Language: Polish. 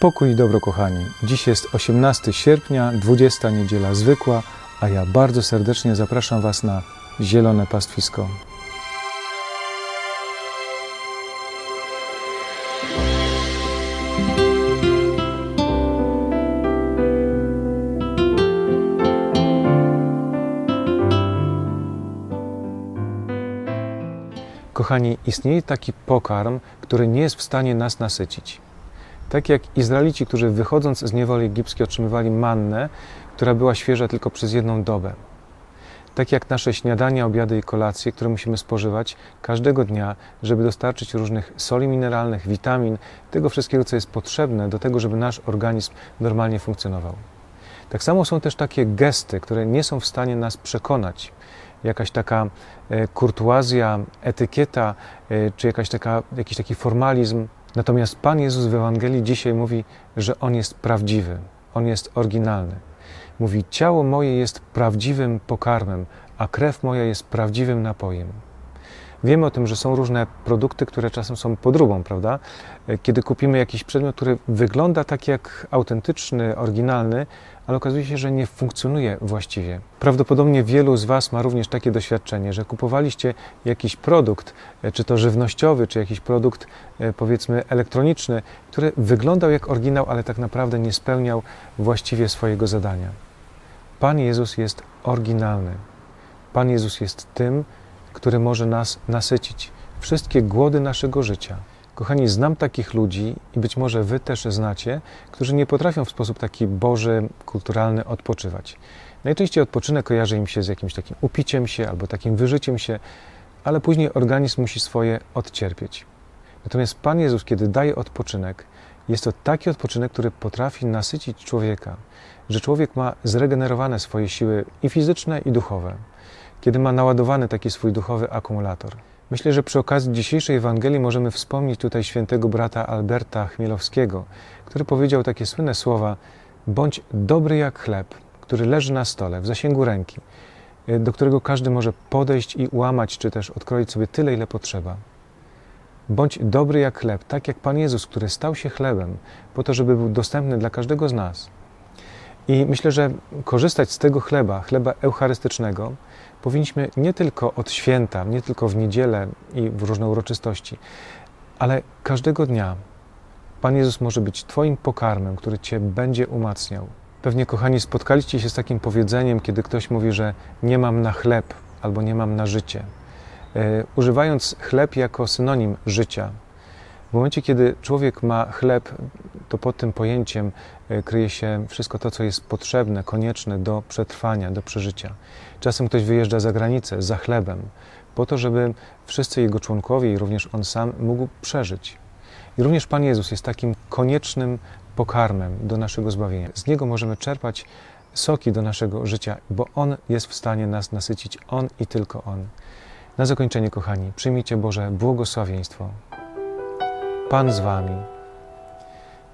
Pokój i dobro, kochani. Dziś jest 18 sierpnia, 20 niedziela zwykła, a ja bardzo serdecznie zapraszam Was na Zielone Pastwisko. Kochani, istnieje taki pokarm, który nie jest w stanie nas nasycić. Tak jak Izraelici, którzy wychodząc z niewoli egipskiej otrzymywali mannę, która była świeża tylko przez jedną dobę. Tak jak nasze śniadania, obiady i kolacje, które musimy spożywać każdego dnia, żeby dostarczyć różnych soli mineralnych, witamin, tego wszystkiego, co jest potrzebne do tego, żeby nasz organizm normalnie funkcjonował. Tak samo są też takie gesty, które nie są w stanie nas przekonać. Jakaś taka e, kurtuazja, etykieta, e, czy jakaś taka, jakiś taki formalizm. Natomiast Pan Jezus w Ewangelii dzisiaj mówi, że On jest prawdziwy, On jest oryginalny. Mówi: Ciało moje jest prawdziwym pokarmem, a krew moja jest prawdziwym napojem. Wiemy o tym, że są różne produkty, które czasem są podróbą, prawda? Kiedy kupimy jakiś przedmiot, który wygląda tak jak autentyczny, oryginalny, ale okazuje się, że nie funkcjonuje właściwie. Prawdopodobnie wielu z Was ma również takie doświadczenie, że kupowaliście jakiś produkt, e, czy to żywnościowy, czy jakiś produkt, e, powiedzmy, elektroniczny, który wyglądał jak oryginał, ale tak naprawdę nie spełniał właściwie swojego zadania. Pan Jezus jest oryginalny. Pan Jezus jest tym, który może nas nasycić, wszystkie głody naszego życia. Kochani, znam takich ludzi i być może Wy też znacie, którzy nie potrafią w sposób taki boży, kulturalny odpoczywać. Najczęściej odpoczynek kojarzy im się z jakimś takim upiciem się albo takim wyżyciem się, ale później organizm musi swoje odcierpieć. Natomiast Pan Jezus, kiedy daje odpoczynek, jest to taki odpoczynek, który potrafi nasycić człowieka, że człowiek ma zregenerowane swoje siły i fizyczne, i duchowe kiedy ma naładowany taki swój duchowy akumulator. Myślę, że przy okazji dzisiejszej Ewangelii możemy wspomnieć tutaj świętego brata Alberta Chmielowskiego, który powiedział takie słynne słowa: Bądź dobry jak chleb, który leży na stole, w zasięgu ręki, do którego każdy może podejść i ułamać, czy też odkroić sobie tyle, ile potrzeba. Bądź dobry jak chleb, tak jak Pan Jezus, który stał się chlebem, po to, żeby był dostępny dla każdego z nas. I myślę, że korzystać z tego chleba, chleba eucharystycznego, powinniśmy nie tylko od święta, nie tylko w niedzielę i w różne uroczystości, ale każdego dnia. Pan Jezus może być Twoim pokarmem, który Cię będzie umacniał. Pewnie, kochani, spotkaliście się z takim powiedzeniem, kiedy ktoś mówi, że nie mam na chleb albo nie mam na życie. E, używając chleb jako synonim życia, w momencie, kiedy człowiek ma chleb, to pod tym pojęciem e, kryje się wszystko to, co jest potrzebne, konieczne do przetrwania, do przeżycia. Czasem ktoś wyjeżdża za granicę za chlebem, po to, żeby wszyscy jego członkowie i również on sam mógł przeżyć. I również Pan Jezus jest takim koniecznym pokarmem do naszego zbawienia. Z Niego możemy czerpać soki do naszego życia, bo On jest w stanie nas nasycić, On i tylko On. Na zakończenie, kochani, przyjmijcie Boże błogosławieństwo. Pan z Wami.